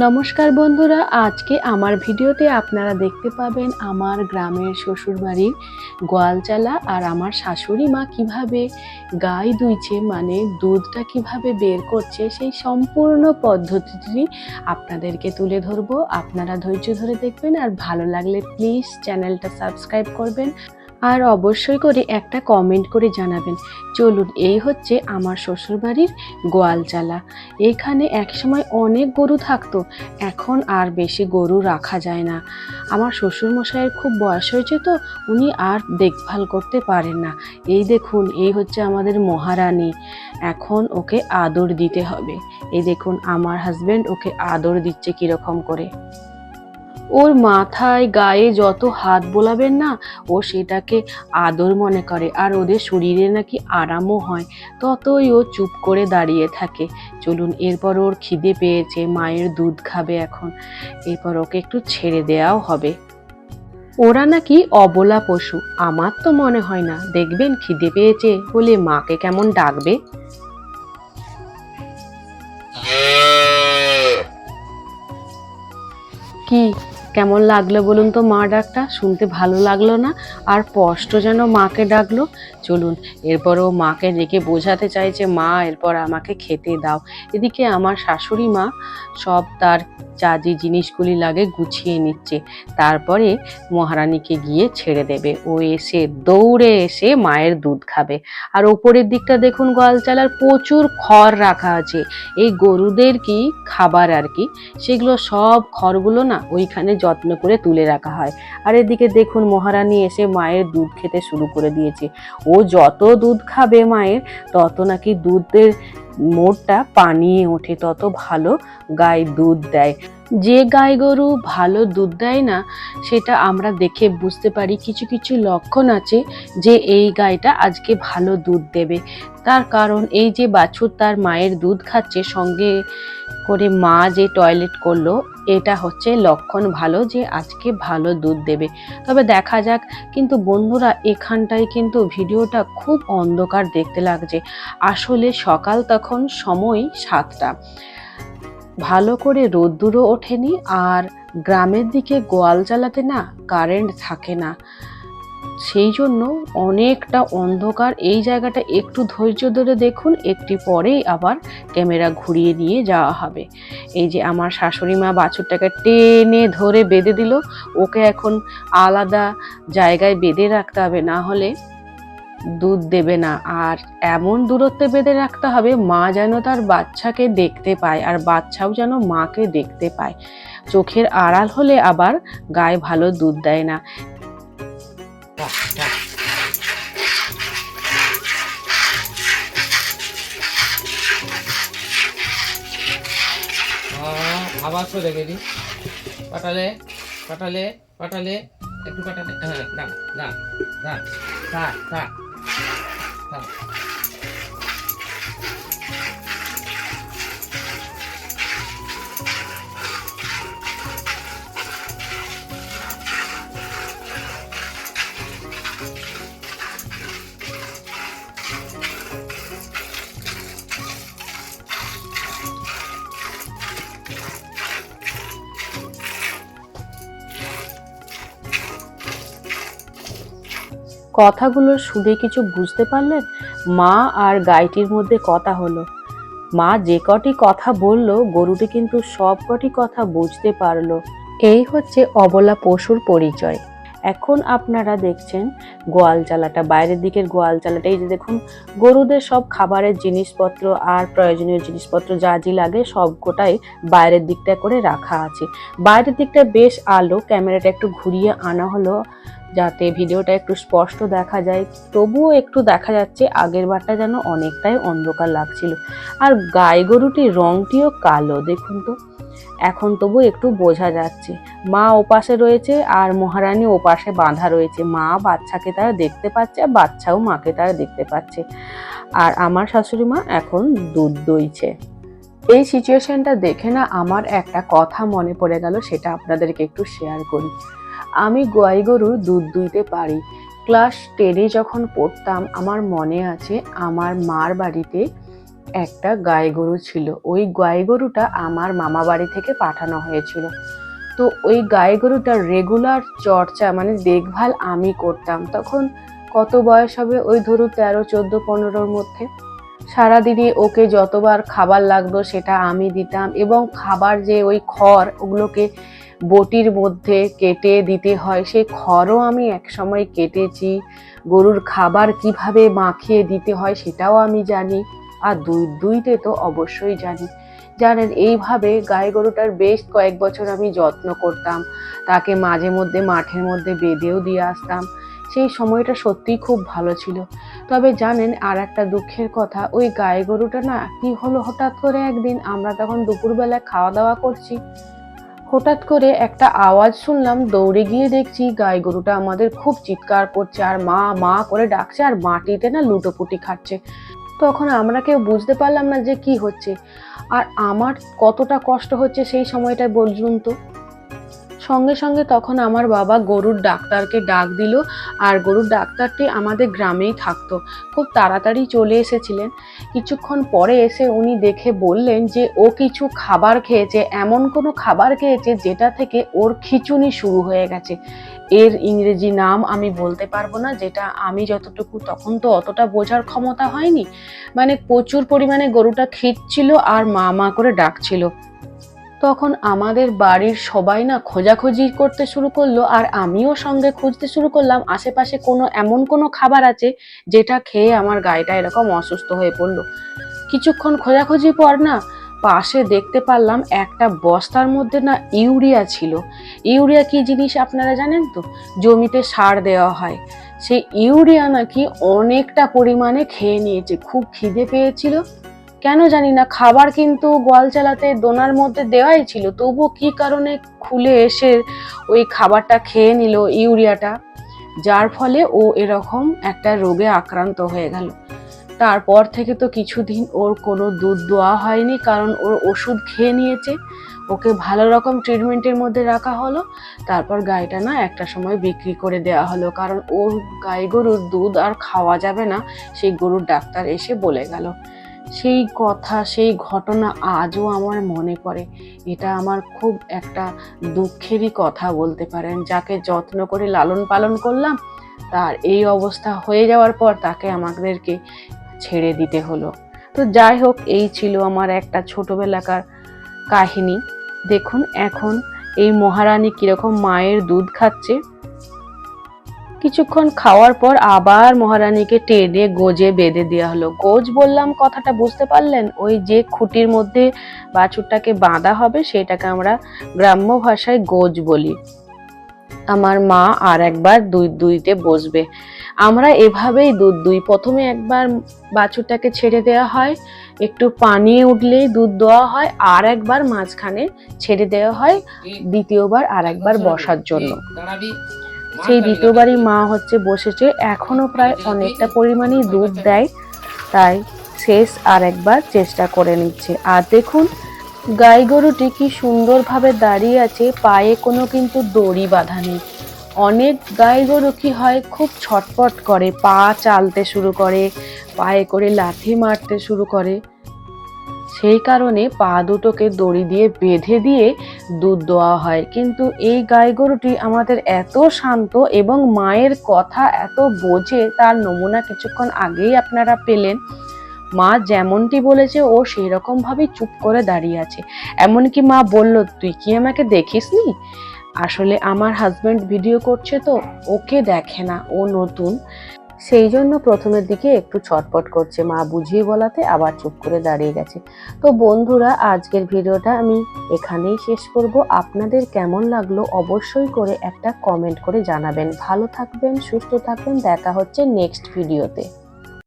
নমস্কার বন্ধুরা, আজকে আমার ভিডিওতে আপনারা দেখতে পাবেন আমার গ্রামের শ্বশুরবাড়ির গোয়ালচালা আর আমার শাশুড়ি মা কীভাবে গাই দুইছে মানে দুধটা কীভাবে বের করছে, সেই সম্পূর্ণ পদ্ধতিটি আপনাদেরকে তুলে ধরবো। আপনারা ধৈর্য ধরে দেখবেন আর ভালো লাগলে প্লিজ চ্যানেলটা সাবস্ক্রাইব করবেন। আর অবশ্যই করে একটা কমেন্ট করে জানাবেন। চলুন, এই হচ্ছে আমার শ্বশুরবাড়ির গোয়ালচালা এখানে একসময় অনেক গরু থাকতো, এখন আর বেশি গরু রাখা যায় না। আমার শ্বশুরমশাইয়ের খুব বয়স হয়েছে তো, উনি আর দেখভাল করতে পারেন না। এই দেখুন, এই হচ্ছে আমাদের মহারানী। এখন ওকে আদর দিতে হবে। এই দেখুন, আমার হাজবেন্ড ওকে আদর দিচ্ছে কীরকম করে। ওর মাথায় গায়ে যত হাত বোলাবেন না, ও সেটাকে আদর মনে করে আর ওদের শরীরে নাকি আরামও হয়। ততই ও চুপ করে দাঁড়িয়ে থাকে। চলুন, এরপর ওর খিদে পেয়েছে, মায়ের দুধ খাবে এখন। এরপর ওকে একটু ছেড়ে দেওয়াও হবে। ওরা নাকি অবলা পশু, আমার তো মনে হয় না। দেখবেন খিদে পেয়েছে বলে মাকে কেমন ডাকবে? কেমন লাগল বলুন তো মা ডাকটা? শুনতে ভালো লাগল না? আর স্পষ্ট যেন মাকে ডাকলো? চলুন এরপর ও মাকে ডেকে বোঝাতে চাইছে মা, এরপর আমাকে খেতে দাও। এদিকে আমার শাশুড়ি মা সব তার যা যে জিনিসগুলি লাগে গুছিয়ে নিচ্ছে। তারপরে মহারানীকে গিয়ে ছেড়ে দেবে। ও এসে, দৌড়ে এসে মায়ের দুধ খাবে। আর ওপরের দিকটা দেখুন গোয়ালচালার প্রচুর খড় রাখা আছে। এই গরুদের কি খাবার আর কি? সেগুলো সব খড়গুলো না ওইখানে যত্ন করে তুলে রাখা হয়। আর এদিকে দেখুন, মহারানী এসে মায়ের দুধ খেতে শুরু করে দিয়েছে। ও যত দুধ খাবে মায়ের, তত নাকি দুধের মোড়টা পানিয়ে ওঠে, তত ভালো গায়ে দুধ দেয়। যে গাই গরু ভালো দুধ দেয় না, সেটা আমরা দেখে বুঝতে পারি, কিছু কিছু লক্ষণ আছে যে এই গাইটা আজকে ভালো দুধ দেবে। তার কারণ এই যে বাছুর তার মায়ের দুধ খাচ্ছে, সঙ্গে করে মা যে টয়লেট করল এটা হচ্ছে লক্ষণ ভালো যে আজকে ভালো দুধ দেবে। তবে দেখা যাক, কিন্তু বন্ধুরা, এখানটায় কিন্তু ভিডিওটা খুব অন্ধকার দেখতে লাগছে। আসলে সকাল তখন সময় সাতটা। ভালো করে রোদ্দুরও ওঠেনি আর গ্রামের দিকে গোয়াল চালাতে না কারেন্ট থাকে না। সেই জন্য অনেকটা অন্ধকার। এই জায়গাটা একটু ধৈর্য ধরে দেখুন, একটি পরেই আবার ক্যামেরা ঘুরিয়ে নিয়ে যাওয়া হবে। এই যে আমার শাশুড়ি মা বাছুরটাকে টেনে ধরে বেঁধে দিল, ওকে এখন আলাদা জায়গায় বেঁধে রাখতে হবে, না হলে দুধ দেবে না। আর এমন দূরত্বে বেঁধে রাখতে হবে, মা যেন তার বাচ্চাকে দেখতে পায়, আর বাচ্চাও যেন মাকে দেখতে পায়। চোখের আড়াল হলে আবার গায়ে ভালো দুধ দেয় না। আবার তো দেখে দিই। পাঠালে পাঠালে পাঠালে একটু পাঠালে। হ্যাঁ না থাক থাক থাক কথাগুলো শুনে কিছু বুঝতে পারলেন মা আর গাইটির মধ্যে কথা হলো। মা যে কটি কথা বলল, গরুটি কিন্তু সব কটি কথা বুঝতে পারল। এই হচ্ছে অবলা পশুর পরিচয়। এখন আপনারা দেখছেন গোয়াল চালাটা, বাইরের দিকের গোয়াল চালাটা। এই যে দেখুন, গরুদের সব খাবারের জিনিসপত্র আর প্রয়োজনীয় জিনিসপত্র যা যা লাগে, সব সবকটাই বাইরের দিকটা করে রাখা আছে। বাইরের দিকটা বেশ আলো, ক্যামেরাটা একটু ঘুরিয়ে আনা হলো। যাতে ভিডিওটা একটু স্পষ্ট দেখা যায়, তবুও একটু দেখা যাচ্ছে আগের বারটা যেন অনেকটাই অন্ধকার লাগছিল। আর গাই গরুটির রংটিও কালো, দেখুন তো। এখন তবু একটু বোঝা যাচ্ছে। মা ওপাশে রয়েছে আর মহারানী ওপাশে বাঁধা রয়েছে। মা বাচ্চাকে তারা দেখতে পাচ্ছে আর বাচ্চাও মাকে তারা দেখতে পাচ্ছে। আর আমার শাশুড়ি মা এখন দুধ দইছে। এই সিচুয়েশনটা দেখে না আমার একটা কথা মনে পড়ে গেল, সেটা আপনাদেরকে একটু শেয়ার করি। আমি গোয়াই গরুর দুধ দুইতে পারি। ক্লাস টেনে যখন পড়তাম, আমার মনে আছে আমার মার বাড়িতে একটা গাই গরু ছিল। ওই গাই গরুটা আমার মামা বাড়ি থেকে পাঠানো হয়েছিল। তো ওই গাই গরুটার রেগুলার চর্চা মানে দেখভাল আমি করতাম। তখন কত বয়স হবে ওই ধরুন তেরো, চোদ্দ, পনেরোর মধ্যে? সারাদিনে ওকে যতবার খাবার লাগতো সেটা আমি দিতাম এবং খাবার যে ওই খড় ওগুলোকে বটির মধ্যে কেটে দিতে হয়। সেই খড়ও আমি একসময় কেটেছি। গরুর খাবার কীভাবে মাখিয়ে দিতে হয় সেটাও আমি জানি আর দুই দুইতে তো অবশ্যই জানি। জানেন, এইভাবে গাই গরুটার বেশ কয়েক বছর আমি যত্ন করতাম। তাকে মাঝে মধ্যে মাঠের মধ্যে বেঁধেও দিয়ে আসতাম। সেই সময়টা সত্যিই খুব ভালো ছিল। তবে জানেন আর একটা দুঃখের কথা, ওই গাই গরুটা না কি হলো হঠাৎ করে একদিন আমরা তখন দুপুরবেলায় খাওয়া দাওয়া করছি। হঠাৎ করে একটা আওয়াজ শুনলাম, দৌড়ে গিয়ে দেখছি গাই গরুটা আমাদের খুব চিৎকার করছে, আর মা মা করে ডাকছে, আর মাটিতে না লুটোপুটি খাচ্ছে। তখন আমরা কেউ বুঝতে পারলাম না যে কি হচ্ছে। আর আমার কতটা কষ্ট হচ্ছে সেই সময়টায় বলুন তো। সঙ্গে সঙ্গে তখন আমার বাবা গরুর ডাক্তারকে ডাক দিল আর গরুর ডাক্তারটি আমাদের গ্রামেই থাকতো। খুব তাড়াতাড়ি চলে এসেছিলেন। কিছুক্ষণ পরে এসে উনি দেখে বললেন যে, ও কিছু খাবার খেয়েছে, এমন কোনো খাবার খেয়েছে যেটা থেকে ওর খিচুনি শুরু হয়ে গেছে। এর ইংরেজি নাম আমি বলতে পারব না, যেটা আমি যতটুকু তখন তো অতটা বোঝার ক্ষমতা হয়নি। মানে প্রচুর পরিমাণে গরুটা খিচ্ছিল আর মা মা করে ডাকছিল। তখন আমাদের বাড়ির সবাই না খোঁজাখুঁজি করতে শুরু করল আর আমিও সঙ্গে খুঁজতে শুরু করলাম। আশেপাশে কোনো, এমন কোনো খাবার আছে যেটা খেয়ে আমার গাড়িটা এরকম অসুস্থ হয়ে পড়ল। কিছুক্ষণ খোঁজাখুঁজি পর না পাশে দেখতে পারলাম একটা বস্তার মধ্যে না ইউরিয়া ছিল। ইউরিয়া কি জিনিস আপনারা জানেন তো? জমিতে সার দেওয়া হয়। সেই ইউরিয়া নাকি অনেকটা পরিমাণে খেয়ে নিয়েছে। খুব খিদে পেয়েছিল। কেন জানি না, খাবার কিন্তু গোয়াল চালাতে দোনার মধ্যে দেওয়াই ছিল। তবুও কি কারণে খুলে এসে ওই খাবারটা খেয়ে নিল ইউরিয়াটা? যার ফলে ও এরকম একটা রোগে আক্রান্ত হয়ে গেল। তারপর থেকে তো কিছুদিন ওর কোনো দুধ দেওয়া হয়নি, কারণ ওর ওষুধ খেয়ে নিয়েছে। ওকে ভালো রকম ট্রিটমেন্টের মধ্যে রাখা হলো। তারপর গাইটা না একটা সময় বিক্রি করে দেওয়া হলো, কারণ ওর গাই গরুর দুধ আর খাওয়া যাবে না। সেই গরুর ডাক্তার এসে বলে গেল। সেই কথা, সেই ঘটনা আজও আমার মনে পড়ে। এটা আমার খুব একটা দুঃখেরই কথা বলতে পারেন। যাকে যত্ন করে লালন পালন করলাম, তার এই অবস্থা হয়ে যাওয়ার পর তাকে আমাদেরকে ছেড়ে দিতে হলো। তো যাই হোক, এই ছিল আমার একটা ছোটবেলাকার কাহিনী। দেখুন এখন এই মহারানী কীরকম মায়ের দুধ খাচ্ছে। কিছুক্ষণ খাওয়ার পর আবার মহারানীকে টেনে গোজে বেঁধে দেওয়া হলো। গোজ বললাম কথাটা বুঝতে পারলেন? ওই যে খুঁটির মধ্যে বাছুরটাকে বাঁধা হবে সেটাকে আমরা গ্রাম্য ভাষায় গোজ বলি। আমার মা আর একবার দুই দুইতে বসবে। আমরা এভাবেই দুধ দুই। প্রথমে একবার বাছুরটাকে ছেড়ে দেওয়া হয়। একটু পানি উঠলেই দুধ দেওয়া হয়। আর একবার মাঝখানে ছেড়ে দেওয়া হয়। দ্বিতীয়বার আর একবার বসার জন্য। সেই দ্বিতীয়বারই মা হচ্ছে বসেছে। এখনও প্রায় অনেকটা পরিমাণেই দুধ দেয় তাই শেষ আর একবার চেষ্টা করে নিচ্ছে। আর দেখুন গাই গরুটি কি সুন্দরভাবে দাঁড়িয়ে আছে পায়ে কোনো কিন্তু দড়ি বাঁধা নেই। অনেক গাই গরু কি হয় খুব ছটপট করে পা চালতে শুরু করে পায়ে করে লাথি মারতে শুরু করে। সেই কারণে পা দুটোকে দড়ি দিয়ে বেঁধে দিয়ে দুধ দেওয়া হয়। কিন্তু এই গাই গরুটি আমাদের এত শান্ত এবং মায়ের কথা এত বোঝে, তার নমুনা কিছুক্ষণ আগেই আপনারা পেলেন। মা যেমনটি বলেছে, ও সেই রকম ভাবেই চুপ করে দাঁড়িয়ে আছে। এমনকি মা বলল, তুই কি আমাকে দেখিসনি? আসলে আমার হাজব্যান্ড ভিডিও করছে তো, ওকে দেখে না, ও নতুন। সেই জন্য প্রথমের দিকে একটু ছটপট করছে। মা বুঝিয়ে বলাতে আবার চুপ করে দাঁড়িয়ে গেছে। তো বন্ধুরা, আজকের ভিডিওটা আমি এখানেই শেষ করব। আপনাদের কেমন লাগল অবশ্যই করে একটা কমেন্ট করে জানাবেন। ভালো থাকবেন, সুস্থ থাকবেন। দেখা হচ্ছে নেক্সট ভিডিওতে